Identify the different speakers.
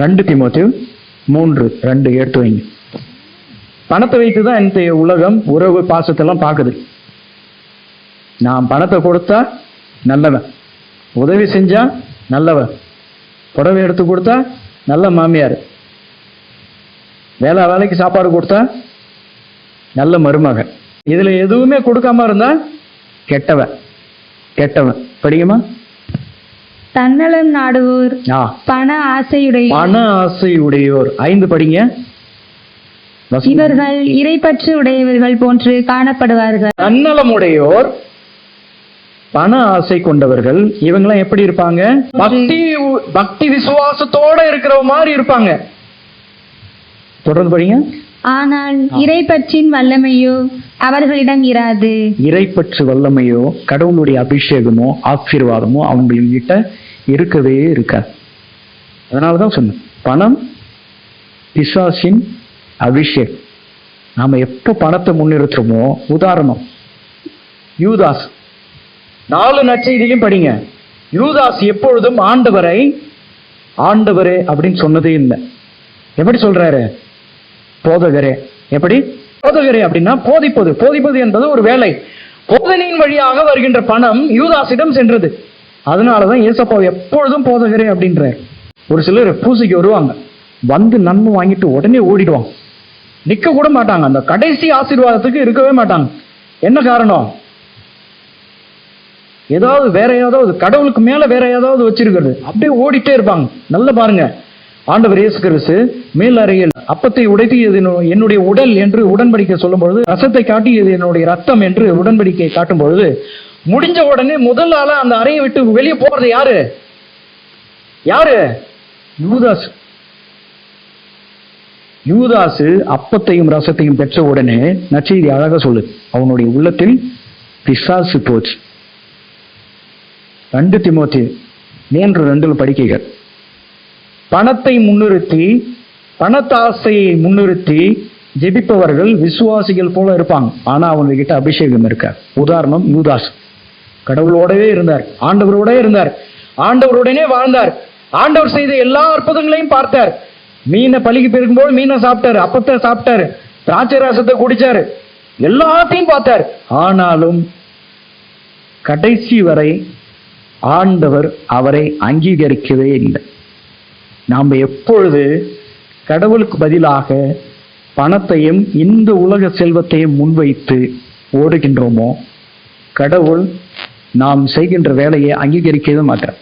Speaker 1: ரெண்டு திமுத்து மூன்று ரெண்டு எடுத்து வைங்க. பணத்தை வைத்து தான் இந்த உலகம் உறவு பாசத்தெல்லாம் பார்க்குது. நான் பணத்தை கொடுத்தா நல்லவன். உதவி செஞ்சா நல்லவன். புடவை எடுத்து கொடுத்தா நல்ல மாமியார். வேலை வேலைக்கு சாப்பாடு கொடுத்தா நல்ல மருமகன். இதில் எதுவுமே கொடுக்காம இருந்தா கெட்டவன். கெட்டவன். படிக்குமா?
Speaker 2: தன்னலம் நாடுவோர். பண ஆசையுடைய
Speaker 1: பண ஆசை உடையோர் ஐந்து படிங்க.
Speaker 2: இவர்கள் இறைப்பற்று உடையவர்கள் போன்று காணப்படுவார்கள்.
Speaker 1: தன்னலமுடையோர் பண ஆசை கொண்டவர்கள் இவங்கெல்லாம் எப்படி இருப்பாங்க? பக்தி பக்தி விசுவாசத்தோட இருக்கிற மாதிரி இருப்பாங்க. தொடர்ந்து படிங்க.
Speaker 2: ஆனால் இறைப்பற்றின் வல்லமையோ அவர்களிடம் இராது.
Speaker 1: இறைப்பற்று வல்லமையோ கடவுளுடைய அபிஷேகமோ ஆசீர்வாதமோ அவங்கள்கிட்ட இருக்கவே இருக்காது. அதனால தான் சொன்னேன் பணம் பிசாசின் அபிஷேக் நாம் எப்போ பணத்தை முன்னிறுத்துறோமோ உதாரணம் யூதாஸ். நாலு நற்செய்தியிலும் படிங்க. யூதாஸ் எப்பொழுதும் ஆண்டவரை ஆண்டவரே அப்படின்னு சொன்னதே இல்லை. எப்படி சொல்றாரு? போதகரே. எப்படி? போதகரே அப்படின்னா போதிப்பது. போதிப்பது என்பது ஒரு வேலை. போதனையின் வழியாக வருகின்ற பணம் யூதாசிடம் சென்றது. அதனாலதான் ஏசப்பா எப்பொழுதும் போதகரே அப்படின்றார் ஒரு சிலர் பூசைக்கு வருவாங்க. வந்து நன்மை வாங்கிட்டு உடனே ஓடிடுவாங்க. நிக்க கூட மாட்டாங்க. அந்த கடைசி ஆசீர்வாதத்துக்கு இருக்கவே மாட்டாங்க. என்ன காரணம்? ஏதாவது வேற ஏதாவது கடவுளுக்கு மேல வேற ஏதாவது வச்சிருக்கிறது. அப்படியே ஓடிட்டே இருப்பாங்க. நல்லா பாருங்க. ஆண்டவர் இயேசு கிறிஸ்து மேல் அறையில் அப்பத்தை உடைத்தியது என்னுடைய உடல் என்று உடன்படிக்கை சொல்லும் பொழுது ரசத்தை காட்டியது என்னுடைய ரத்தம் என்று உடன்படிக்கை காட்டும் பொழுது முடிஞ்ச உடனே முதல் ஆளா அந்த அறையை விட்டு வெளியே போறது யாரு? யாரு? யூதாஸ் யூதாசு அப்பத்தையும் ரசத்தையும் பெற்ற உடனே நச்செய்தி அழகாக சொல்லு அவனுடைய உள்ளத்தில் பிசாசு போச்சு. ரெண்டு திமுத்தி மூன்று ரெண்டில் படிக்கைகள். பணத்தை முன்னிறுத்தி பணத்தாசையை முன்னிறுத்தி ஜெபிப்பவர்கள் விசுவாசிகள் போல இருப்பாங்க. ஆனா அவங்க கிட்ட அபிஷேகம் இருக்க? உதாரணம் யூதாஸ். கடவுளோடவே இருந்தார். ஆண்டவரோடவே இருந்தார். ஆண்டவருடனே வாழ்ந்தார். ஆண்டவர் செய்த எல்லா அற்புதங்களையும் பார்த்தார். மீனை பழுகி பெருக்கும்போது மீனை சாப்பிட்டாரு. அப்பத்தை சாப்பிட்டாரு. திராட்சை ரசத்தை குடிச்சாரு. எல்லாத்தையும் பார்த்தார். ஆனாலும் கடைசி வரை ஆண்டவர் அவரை அங்கீகரிக்கவே இல்லை. நாம் எப்பொழுது கடவுளுக்கு பதிலாக பணத்தையும் இந்த உலக செல்வத்தையும் முன்வைத்து ஓடுகின்றோமோ? கடவுள் நாம் செய்கின்ற வேலையை அங்கீகரிக்கவே மாட்டார்.